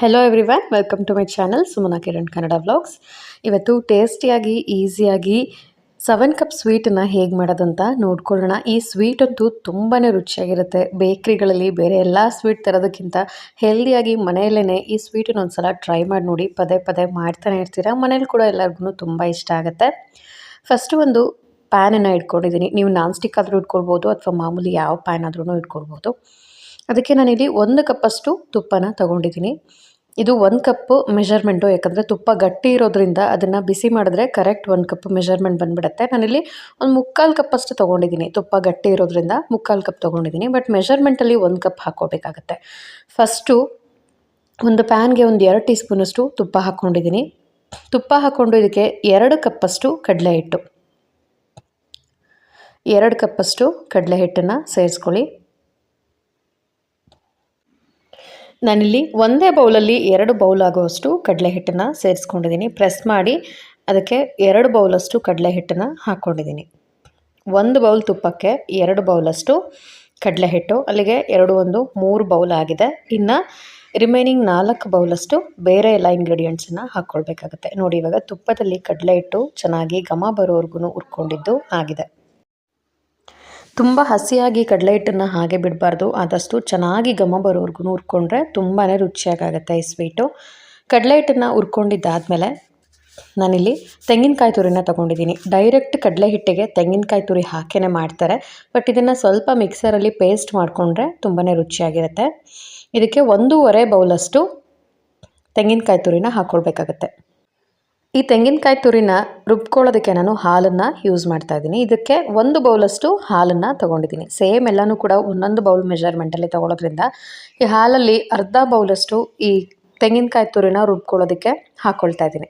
Hello van welcome to my channel Sumana Kiran Kannada vlogs ಇವತ್ತು ಟೇಸ್ಟಿಯಾಗಿ ಈಸಿಯಾಗಿ seven cup ಸ್ವೀಟನ್ನು ಹೇಗೆ ಮಾಡೋದಂತ ನೋಡ್ಕೊಳ್ಳೋಣ. ಈ ಸ್ವೀಟ್ ಅಂತೂ ತುಂಬಾ ರುಚಿಯಾಗಿರುತ್ತೆ. ಬೇಕ್ರಿಗಳಲ್ಲಿ ಬೇರೆ ಎಲ್ಲ ಸ್ವೀಟ್ ತರೋದಕ್ಕಿಂತ ಹೆಲ್ದಿಯಾಗಿ ಮನೆಯಲ್ಲೇ ಈ ಸ್ವೀಟನ್ನ ಒಂದು ಸಲ ಟ್ರೈ ಮಾಡಿ ನೋಡಿ, ಪದೇ ಪದೇ ಮಾಡ್ತಾನೆ ಇರ್ತೀರ. ಮನೇಲಿ ಕೂಡ ಎಲ್ಲರಿಗೂ ತುಂಬ ಇಷ್ಟ ಆಗುತ್ತೆ. ಫಸ್ಟು ಒಂದು ಪ್ಯಾನನ್ನು ಇಟ್ಕೊಂಡಿದ್ದೀನಿ. ನೀವು ನಾನ್ ಸ್ಟಿಕ್ ಆದರೂ ಇಟ್ಕೊಳ್ಬೋದು, ಅಥವಾ ಮಾಮೂಲಿ ಯಾವ ಪ್ಯಾನ್ ಆದ್ರೂ ಇಟ್ಕೊಳ್ಬೋದು. ಅದಕ್ಕೆ ನಾನಿಲ್ಲಿ ಒಂದು ಕಪ್ಪಷ್ಟು ತುಪ್ಪನ ತೊಗೊಂಡಿದ್ದೀನಿ. ಇದು ಒಂದು ಕಪ್ಪು ಮೆಷರ್ಮೆಂಟು ಯಾಕಂದರೆ ತುಪ್ಪ ಗಟ್ಟಿ ಇರೋದ್ರಿಂದ ಅದನ್ನು ಬಿಸಿ ಮಾಡಿದ್ರೆ ಕರೆಕ್ಟ್ ಒಂದು ಕಪ್ ಮೆಷರ್ಮೆಂಟ್ ಬಂದುಬಿಡುತ್ತೆ. ನಾನಿಲ್ಲಿ ಒಂದು ಮುಕ್ಕಾಲು ಕಪ್ಪಷ್ಟು ತೊಗೊಂಡಿದ್ದೀನಿ. ತುಪ್ಪ ಗಟ್ಟಿ ಇರೋದ್ರಿಂದ ಮುಕ್ಕಾಲು ಕಪ್ ತೊಗೊಂಡಿದ್ದೀನಿ. ಬಟ್ ಮೆಷರ್ಮೆಂಟಲ್ಲಿ ಒಂದು ಕಪ್ ಹಾಕ್ಕೋಬೇಕಾಗತ್ತೆ. ಫಸ್ಟು ಒಂದು ಪ್ಯಾನ್ಗೆ ಒಂದು ಎರಡು ಟೀ ಸ್ಪೂನಷ್ಟು ತುಪ್ಪ ಹಾಕ್ಕೊಂಡಿದ್ದೀನಿ. ತುಪ್ಪ ಹಾಕ್ಕೊಂಡು ಇದಕ್ಕೆ ಎರಡು ಕಪ್ಪಷ್ಟು ಕಡಲೆ ಹಿಟ್ಟು. ಎರಡು ಕಪ್ಪಷ್ಟು ಕಡಲೆ ಹಿಟ್ಟನ್ನು ಸೇರಿಸ್ಕೊಳ್ಳಿ. ನಾನಿಲ್ಲಿ ಒಂದೇ ಬೌಲಲ್ಲಿ ಎರಡು ಬೌಲ್ ಆಗುವಷ್ಟು ಕಡಲೆ ಹಿಟ್ಟನ್ನು ಸೇರಿಸ್ಕೊಂಡಿದ್ದೀನಿ. ಪ್ರೆಸ್ ಮಾಡಿ ಅದಕ್ಕೆ ಎರಡು ಬೌಲಷ್ಟು ಕಡಲೆ ಹಿಟ್ಟನ್ನು ಹಾಕ್ಕೊಂಡಿದ್ದೀನಿ. ಒಂದು ಬೌಲ್ ತುಪ್ಪಕ್ಕೆ ಎರಡು ಬೌಲಷ್ಟು ಕಡಲೆ ಹಿಟ್ಟು ಅಲ್ಲಿಗೆ ಎರಡು ಒಂದು ಮೂರು ಬೌಲ್ ಆಗಿದೆ. ಇನ್ನು ರಿಮೈನಿಂಗ್ ನಾಲ್ಕು ಬೌಲಷ್ಟು ಬೇರೆ ಎಲ್ಲ ಇಂಗ್ರೀಡಿಯೆಂಟ್ಸನ್ನು ಹಾಕ್ಕೊಳ್ಬೇಕಾಗುತ್ತೆ. ನೋಡಿ ಇವಾಗ ತುಪ್ಪದಲ್ಲಿ ಕಡಲೆ ಹಿಟ್ಟು ಚೆನ್ನಾಗಿ ಘಮ ಬರೋವರೆಗೂ ಉರ್ಕೊಂಡಿದ್ದು ಆಗಿದೆ. ತುಂಬ ಹಸಿಯಾಗಿ ಕಡಲೆ ಹಿಟ್ಟನ್ನು ಹಾಗೆ ಬಿಡಬಾರ್ದು. ಆದಷ್ಟು ಚೆನ್ನಾಗಿ ಘಮ ಬರೋವರೆಗೂ ಹುರ್ಕೊಂಡ್ರೆ ತುಂಬಾ ರುಚಿಯಾಗುತ್ತೆ ಈ ಸ್ವೀಟು. ಕಡಲೆ ಹಿಟ್ಟನ್ನು ಹುರ್ಕೊಂಡಿದ್ದಾದಮೇಲೆ ನಾನಿಲ್ಲಿ ತೆಂಗಿನಕಾಯಿ ತುರಿನ ತೊಗೊಂಡಿದ್ದೀನಿ. ಡೈರೆಕ್ಟ್ ಕಡಲೆ ಹಿಟ್ಟಿಗೆ ತೆಂಗಿನಕಾಯಿ ತುರಿ ಹಾಕೇ ಮಾಡ್ತಾರೆ. ಬಟ್ ಇದನ್ನು ಸ್ವಲ್ಪ ಮಿಕ್ಸರಲ್ಲಿ ಪೇಸ್ಟ್ ಮಾಡಿಕೊಂಡ್ರೆ ತುಂಬಾ ರುಚಿಯಾಗಿರುತ್ತೆ. ಇದಕ್ಕೆ ಒಂದೂವರೆ ಬೌಲಷ್ಟು ತೆಂಗಿನಕಾಯಿ ತುರಿನ ಹಾಕ್ಕೊಳ್ಬೇಕಾಗತ್ತೆ ಈ ತೆಂಗಿನಕಾಯಿ ತುರಿನ ರುಬ್ಕೊಳ್ಳೋದಕ್ಕೆ ನಾನು ಹಾಲನ್ನು ಯೂಸ್ ಮಾಡ್ತಾ ಇದ್ದೀನಿ. ಇದಕ್ಕೆ ಒಂದು ಬೌಲಷ್ಟು ಹಾಲನ್ನು ತೊಗೊಂಡಿದ್ದೀನಿ. ಸೇಮ್ ಎಲ್ಲನೂ ಕೂಡ ಒಂದೊಂದು ಬೌಲ್ ಮೆಜರ್ಮೆಂಟಲ್ಲಿ ತೊಗೊಳೋದ್ರಿಂದ ಈ ಹಾಲಲ್ಲಿ ಅರ್ಧ ಬೌಲಷ್ಟು ಈ ತೆಂಗಿನಕಾಯಿ ತುರಿನ ರುಬ್ಕೊಳ್ಳೋದಕ್ಕೆ ಹಾಕ್ಕೊಳ್ತಾ ಇದ್ದೀನಿ.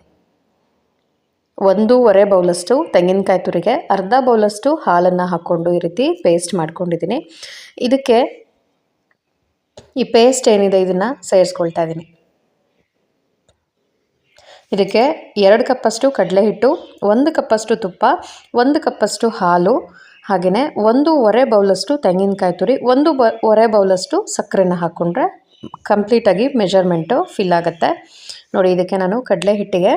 ಒಂದೂವರೆ ಬೌಲಷ್ಟು ತೆಂಗಿನಕಾಯಿ ತುರಿಗೆ, ಅರ್ಧ ಬೌಲಷ್ಟು ಹಾಲನ್ನು ಹಾಕ್ಕೊಂಡು ಈ ರೀತಿ ಪೇಸ್ಟ್ ಮಾಡ್ಕೊಂಡಿದ್ದೀನಿ. ಇದಕ್ಕೆ ಈ ಪೇಸ್ಟ್ ಏನಿದೆ, ಇದನ್ನು ಸೇರಿಸ್ಕೊಳ್ತಾ ಇದ್ದೀನಿ. ಇದಕ್ಕೆ ಎರಡು ಕಪ್ಪಷ್ಟು ಕಡಲೆ ಹಿಟ್ಟು ಒಂದು ಕಪ್ಪಷ್ಟು ತುಪ್ಪ, ಒಂದು ಕಪ್ಪಷ್ಟು ಹಾಲು ಹಾಗೆಯೇ ಒಂದೂವರೆ ಬೌಲಷ್ಟು ತೆಂಗಿನಕಾಯಿ ತುರಿ, ಒಂದು ಬ ಒರೆ ಬೌಲಷ್ಟು ಸಕ್ಕರೆನ ಹಾಕ್ಕೊಂಡ್ರೆ ಕಂಪ್ಲೀಟಾಗಿ ಮೆಜರ್ಮೆಂಟು ಫಿಲ್ ಆಗುತ್ತೆ. ನೋಡಿ, ಇದಕ್ಕೆ ನಾನು ಕಡಲೆ ಹಿಟ್ಟಿಗೆ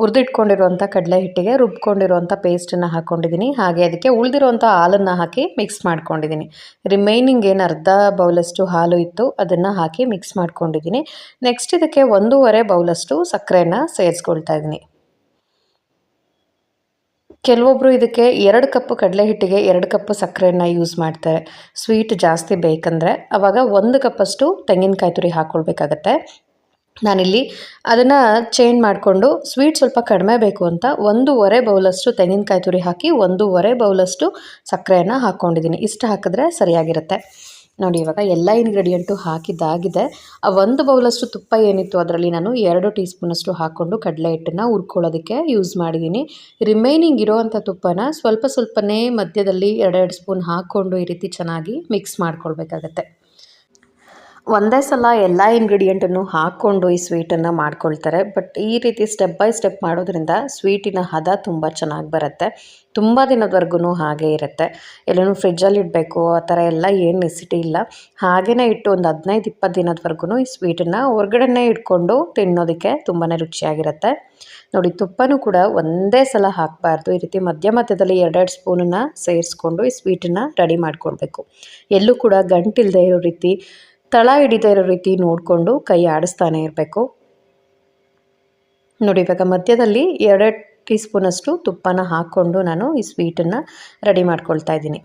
ಹುರಿದಿಟ್ಕೊಂಡಿರುವಂಥ ಕಡಲೆ ಹಿಟ್ಟಿಗೆ ರುಬ್ಕೊಂಡಿರುವಂಥ ಪೇಸ್ಟನ್ನು ಹಾಕ್ಕೊಂಡಿದ್ದೀನಿ ಹಾಗೆ ಅದಕ್ಕೆ ಉಳಿದಿರುವಂಥ ಹಾಲನ್ನು ಹಾಕಿ ಮಿಕ್ಸ್ ಮಾಡ್ಕೊಂಡಿದ್ದೀನಿ. ರಿಮೈನಿಂಗ್ ಏನು ಅರ್ಧ ಬೌಲಷ್ಟು ಹಾಲು ಇತ್ತು, ಅದನ್ನು ಹಾಕಿ ಮಿಕ್ಸ್ ಮಾಡ್ಕೊಂಡಿದ್ದೀನಿ. ನೆಕ್ಸ್ಟ್ ಇದಕ್ಕೆ ಒಂದೂವರೆ ಬೌಲಷ್ಟು ಸಕ್ಕರೆಯನ್ನು ಸೇರಿಸ್ಕೊಳ್ತಾ ಇದ್ದೀನಿ. ಕೆಲವೊಬ್ಬರು ಇದಕ್ಕೆ ಎರಡು ಕಪ್ ಕಡಲೆ ಹಿಟ್ಟಿಗೆ ಎರಡು ಕಪ್ ಸಕ್ಕರೆಯನ್ನು ಯೂಸ್ ಮಾಡ್ತಾರೆ. ಸ್ವೀಟ್ ಜಾಸ್ತಿ ಬೇಕಂದರೆ ಆವಾಗ ಒಂದು ಕಪ್ಪಷ್ಟು ತೆಂಗಿನಕಾಯಿ ತುರಿ ಹಾಕ್ಕೊಳ್ಬೇಕಾಗತ್ತೆ. ನಾನಿಲ್ಲಿ ಅದನ್ನು ಚೇಂಜ್ ಮಾಡಿಕೊಂಡು ಸ್ವೀಟ್ ಸ್ವಲ್ಪ ಕಡಿಮೆ ಬೇಕು ಅಂತ ಒಂದೂವರೆ ಬೌಲಷ್ಟು ತೆಂಗಿನಕಾಯಿ ತುರಿ ಹಾಕಿ ಒಂದೂವರೆ ಬೌಲಷ್ಟು ಸಕ್ಕರೆಯನ್ನು ಹಾಕ್ಕೊಂಡಿದ್ದೀನಿ ಇಷ್ಟು ಹಾಕಿದ್ರೆ ಸರಿಯಾಗಿರುತ್ತೆ. ನೋಡಿ, ಇವಾಗ ಎಲ್ಲ ಇಂಗ್ರೀಡಿಯೆಂಟು ಹಾಕಿದ್ದಾಗಿದೆ. ಆ ಒಂದು ಬೌಲಷ್ಟು ತುಪ್ಪ ಏನಿತ್ತು ಅದರಲ್ಲಿ ನಾನು ಎರಡು ಟೀ ಸ್ಪೂನಷ್ಟು ಹಾಕ್ಕೊಂಡು ಕಡಲೆ ಹಿಟ್ಟನ್ನು ಹುರ್ಕೊಳ್ಳೋದಕ್ಕೆ ಯೂಸ್ ಮಾಡಿದ್ದೀನಿ ರಿಮೈನಿಂಗ್ ಇರೋವಂಥ ತುಪ್ಪನ ಸ್ವಲ್ಪ ಸ್ವಲ್ಪನೇ ಮಧ್ಯದಲ್ಲಿ ಎರಡೆರಡು ಸ್ಪೂನ್ ಹಾಕ್ಕೊಂಡು ಈ ರೀತಿ ಚೆನ್ನಾಗಿ ಮಿಕ್ಸ್ ಮಾಡ್ಕೊಳ್ಬೇಕಾಗತ್ತೆ. ಒಂದೇ ಸಲ ಎಲ್ಲ ಇಂಗ್ರೀಡಿಯೆಂಟನ್ನು ಹಾಕ್ಕೊಂಡು ಈ ಸ್ವೀಟನ್ನು ಮಾಡ್ಕೊಳ್ತಾರೆ. ಬಟ್ ಈ ರೀತಿ ಸ್ಟೆಪ್ ಬೈ ಸ್ಟೆಪ್ ಮಾಡೋದ್ರಿಂದ ಸ್ವೀಟಿನ ಹದ ತುಂಬ ಚೆನ್ನಾಗಿ ಬರುತ್ತೆ. ತುಂಬ ದಿನದವರೆಗೂ ಹಾಗೆ ಇರುತ್ತೆ. ಎಲ್ಲನೂ ಫ್ರಿಜ್ಜಲ್ಲಿ ಇಡಬೇಕು, ಆ ಥರ ಎಲ್ಲ ಏನು ನೆಸಿಟಿ ಇಲ್ಲ. ಹಾಗೆಯೇ ಇಟ್ಟು ಒಂದು ಹದಿನೈದು ಇಪ್ಪತ್ತು ದಿನದವರೆಗೂ ಈ ಸ್ವೀಟನ್ನು ಹೊರಗಡೆನೇ ಇಟ್ಕೊಂಡು ತಿನ್ನೋದಕ್ಕೆ ತುಂಬಾ ರುಚಿಯಾಗಿರುತ್ತೆ. ನೋಡಿ, ತುಪ್ಪನೂ ಕೂಡ ಒಂದೇ ಸಲ ಹಾಕಬಾರ್ದು. ಈ ರೀತಿ ಮಧ್ಯ ಮಧ್ಯದಲ್ಲಿ ಎರಡೆರಡು ಸ್ಪೂನನ್ನು ಸೇರಿಸ್ಕೊಂಡು ಈ ಸ್ವೀಟನ್ನು ರೆಡಿ ಮಾಡ್ಕೊಳ್ಬೇಕು. ಎಲ್ಲೂ ಕೂಡ ಗಂಟಿಲ್ಲದೆ ಇರೋ ರೀತಿ ತಳ ಹಿಡಿತಾ ರೀತಿ ನೋಡಿಕೊಂಡು ಕೈ ಆಡಿಸ್ತಾನೆ ಇರಬೇಕು. ನೋಡಿ, ಇವಾಗ ಮಧ್ಯದಲ್ಲಿ ಎರಡು ಟೀ ಸ್ಪೂನಷ್ಟು ತುಪ್ಪನ ಹಾಕ್ಕೊಂಡು ನಾನು ಈ ಸ್ವೀಟನ್ನು ರೆಡಿ ಮಾಡ್ಕೊಳ್ತಾ ಇದ್ದೀನಿ.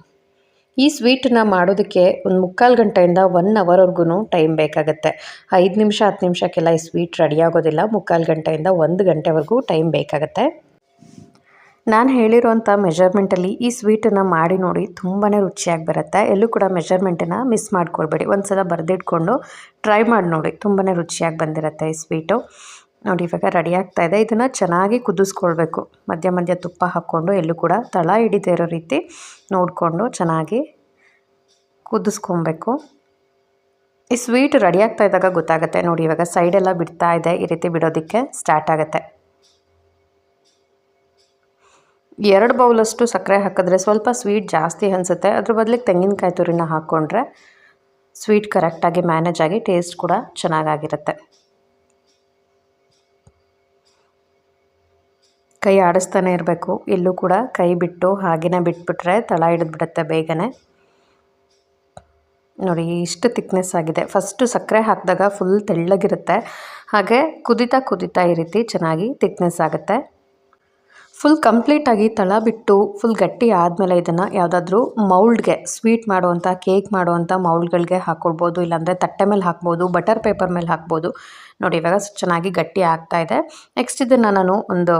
ಈ ಸ್ವೀಟನ್ನ ಮಾಡೋದಕ್ಕೆ ಒಂದು ಮುಕ್ಕಾಲು ಗಂಟೆಯಿಂದ ಒನ್ ಅವರ್ವರೆಗೂ ಟೈಮ್ ಬೇಕಾಗುತ್ತೆ. ಐದು ನಿಮಿಷ, ಹತ್ತು ನಿಮಿಷಕ್ಕೆಲ್ಲ ಈ ಸ್ವೀಟ್ ರೆಡಿ ಆಗೋದಿಲ್ಲ. ಮುಕ್ಕಾಲು ಗಂಟೆಯಿಂದ ಒಂದು ಗಂಟೆವರೆಗೂ ಟೈಮ್ ಬೇಕಾಗುತ್ತೆ. ನಾನು ಹೇಳಿರೋಂಥ ಮೆಜರ್ಮೆಂಟಲ್ಲಿ ಈ ಸ್ವೀಟನ್ನು ಮಾಡಿ ನೋಡಿ ತುಂಬಾ ರುಚಿಯಾಗಿ ಬರುತ್ತೆ. ಎಲ್ಲೂ ಕೂಡ ಮೆಷರ್ಮೆಂಟನ್ನು ಮಿಸ್ ಮಾಡ್ಕೊಳ್ಬೇಡಿ. ಒಂದು ಸಲ ಬರೆದಿಟ್ಕೊಂಡು ಟ್ರೈ ಮಾಡಿ ನೋಡಿ. ತುಂಬಾ ರುಚಿಯಾಗಿ ಬಂದಿರುತ್ತೆ ಈ ಸ್ವೀಟು ನೋಡಿ, ಇವಾಗ ರೆಡಿ ಆಗ್ತಾ ಇದೆ. ಇದನ್ನು ಚೆನ್ನಾಗಿ ಕುದಿಸ್ಕೊಳ್ಬೇಕು. ಮಧ್ಯ ಮಧ್ಯ ತುಪ್ಪ ಹಾಕ್ಕೊಂಡು ಎಲ್ಲೂ ಕೂಡ ತಳ ಹಿಡಿದೇ ಇರೋ ರೀತಿ ನೋಡಿಕೊಂಡು ಚೆನ್ನಾಗಿ ಕುದಿಸ್ಕೊಬೇಕು ಈ ಸ್ವೀಟ್ ರೆಡಿ ಆಗ್ತಾ ಇದ್ದಾಗ ಗೊತ್ತಾಗುತ್ತೆ. ನೋಡಿ, ಇವಾಗ ಸೈಡೆಲ್ಲ ಬಿಡ್ತಾ ಇದೆ. ಈ ರೀತಿ ಬಿಡೋದಕ್ಕೆ ಸ್ಟಾರ್ಟ್ ಆಗುತ್ತೆ. ಎರಡು ಬೌಲಷ್ಟು ಸಕ್ಕರೆ ಹಾಕಿದ್ರೆ ಸ್ವಲ್ಪ ಸ್ವೀಟ್ ಜಾಸ್ತಿ ಅನಿಸುತ್ತೆ. ಅದ್ರ ಬದಲಿಗೆ ತೆಂಗಿನಕಾಯಿ ತುರಿನ ಹಾಕ್ಕೊಂಡ್ರೆ ಸ್ವೀಟ್ ಕರೆಕ್ಟಾಗಿ ಮ್ಯಾನೇಜ್ ಆಗಿ ಟೇಸ್ಟ್ ಕೂಡ ಚೆನ್ನಾಗಾಗಿರುತ್ತೆ. ಕೈ ಆಡಿಸ್ತಾನೆ ಇರಬೇಕು. ಎಲ್ಲೂ ಕೂಡ ಕೈ ಬಿಟ್ಟು ಹಾಗೆಯೇ ಬಿಟ್ಬಿಟ್ರೆ ತಳ ಹಿಡಿದ್ಬಿಡುತ್ತೆ ಬೇಗನೆ. ನೋಡಿ, ಇಷ್ಟು ತಿಕ್ನೆಸ್ ಆಗಿದೆ. ಫಸ್ಟು ಸಕ್ಕರೆ ಹಾಕಿದಾಗ ಫುಲ್ ತೆಳ್ಳಗಿರುತ್ತೆ. ಹಾಗೆ ಕುದಿತಾ ಕುದಿತಾ ಈ ರೀತಿ ಚೆನ್ನಾಗಿ ತಿಕ್ನೆಸ್ ಆಗುತ್ತೆ. ಫುಲ್ ಕಂಪ್ಲೀಟಾಗಿ ತಳ ಬಿಟ್ಟು ಫುಲ್ ಗಟ್ಟಿ ಆದಮೇಲೆ ಇದನ್ನು ಯಾವುದಾದ್ರೂ ಮೌಲ್ಡ್ಗೆ ಸ್ವೀಟ್ ಮಾಡುವಂಥ ಕೇಕ್ ಮಾಡುವಂಥ ಮೌಲ್ಡ್ಗಳಿಗೆ ಹಾಕ್ಕೊಳ್ಬೋದು ಇಲ್ಲಾಂದರೆ ತಟ್ಟೆ ಮೇಲೆ ಹಾಕ್ಬೋದು ಬಟರ್ ಪೇಪರ್ ಮೇಲೆ ಹಾಕ್ಬೋದು. ನೋಡಿ, ಇವಾಗ ಚೆನ್ನಾಗಿ ಗಟ್ಟಿ ಆಗ್ತಾ ಇದೆ. ನೆಕ್ಸ್ಟ್ ಇದನ್ನು ನಾನು ಒಂದು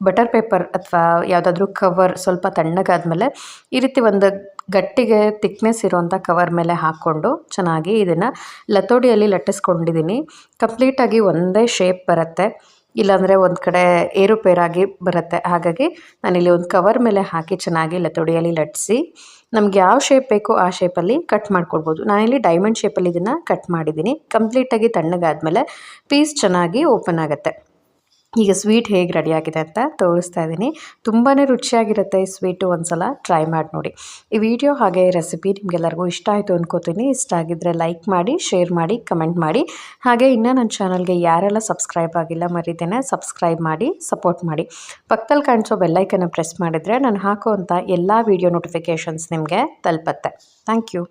ಬಟರ್ ಪೇಪರ್ ಅಥವಾ ಯಾವುದಾದ್ರೂ ಕವರ್ ಸ್ವಲ್ಪ ತಣ್ಣಗಾದ್ಮೇಲೆ ಈ ರೀತಿ ಒಂದು ಗಟ್ಟಿಗೆ ತಿಕ್ನೆಸ್ ಇರುವಂಥ ಕವರ್ ಮೇಲೆ ಹಾಕ್ಕೊಂಡು ಚೆನ್ನಾಗಿ ಇದನ್ನು ಲತೋಡಿಯಲ್ಲಿ ಲಟ್ಟಿಸ್ಕೊಂಡಿದ್ದೀನಿ. ಕಂಪ್ಲೀಟಾಗಿ ಒಂದೇ ಶೇಪ್ ಬರುತ್ತೆ. ಇಲ್ಲಾಂದರೆ ಒಂದು ಕಡೆ ಏರುಪೇರಾಗಿ ಬರುತ್ತೆ. ಹಾಗಾಗಿ ನಾನಿಲ್ಲಿ ಒಂದು ಕವರ್ ಮೇಲೆ ಹಾಕಿ ಚೆನ್ನಾಗಿ ಲತೋಡಿಯಲ್ಲಿ ಲಟ್ಟಿಸಿ, ನಮ್ಗೆ ಯಾವ ಶೇಪ್ ಬೇಕೋ ಆ ಶೇಪಲ್ಲಿ ಕಟ್ ಮಾಡ್ಕೊಳ್ಬೋದು ನಾನಿಲ್ಲಿ ಡೈಮಂಡ್ ಶೇಪಲ್ಲಿ ಇದನ್ನು ಕಟ್ ಮಾಡಿದ್ದೀನಿ. ಕಂಪ್ಲೀಟಾಗಿ ತಣ್ಣಗಾದ್ಮೇಲೆ ಪೀಸ್ ಚೆನ್ನಾಗಿ ಓಪನ್ ಆಗುತ್ತೆ. ಈಗ ಸ್ವೀಟ್ ಹೇಗೆ ರೆಡಿಯಾಗಿದೆ ಅಂತ ತೋರಿಸ್ತಾ ಇದ್ದೀನಿ. ತುಂಬಾ ರುಚಿಯಾಗಿರುತ್ತೆ ಈ ಸ್ವೀಟು ಒಂದ್ಸಲ ಟ್ರೈ ಮಾಡಿ ನೋಡಿ. ಈ ವಿಡಿಯೋ ಹಾಗೆ ರೆಸಿಪಿ ನಿಮಗೆಲ್ಲರಿಗೂ ಇಷ್ಟ ಆಯಿತು ಅಂದ್ಕೋತೀನಿ ಇಷ್ಟ ಆಗಿದ್ದರೆ ಲೈಕ್ ಮಾಡಿ ಶೇರ್ ಮಾಡಿ ಕಮೆಂಟ್ ಮಾಡಿ. ಹಾಗೆ ಇನ್ನೂ ನನ್ನ ಚಾನಲ್ಗೆ ಯಾರೆಲ್ಲ ಸಬ್ಸ್ಕ್ರೈಬ್ ಆಗಿಲ್ಲ ಮರಿದೇನೆ ಸಬ್ಸ್ಕ್ರೈಬ್ ಮಾಡಿ ಸಪೋರ್ಟ್ ಮಾಡಿ. ಪಕ್ಕದಲ್ಲಿ ಕಾಣಿಸೋ ಬೆಲ್ಲೈಕನ್ನು ಪ್ರೆಸ್ ಮಾಡಿದರೆ ನಾನು ಹಾಕುವಂಥ ಎಲ್ಲ ವೀಡಿಯೋ ನೋಟಿಫಿಕೇಷನ್ಸ್ ನಿಮಗೆ ತಲುಪತ್ತೆ. Thank you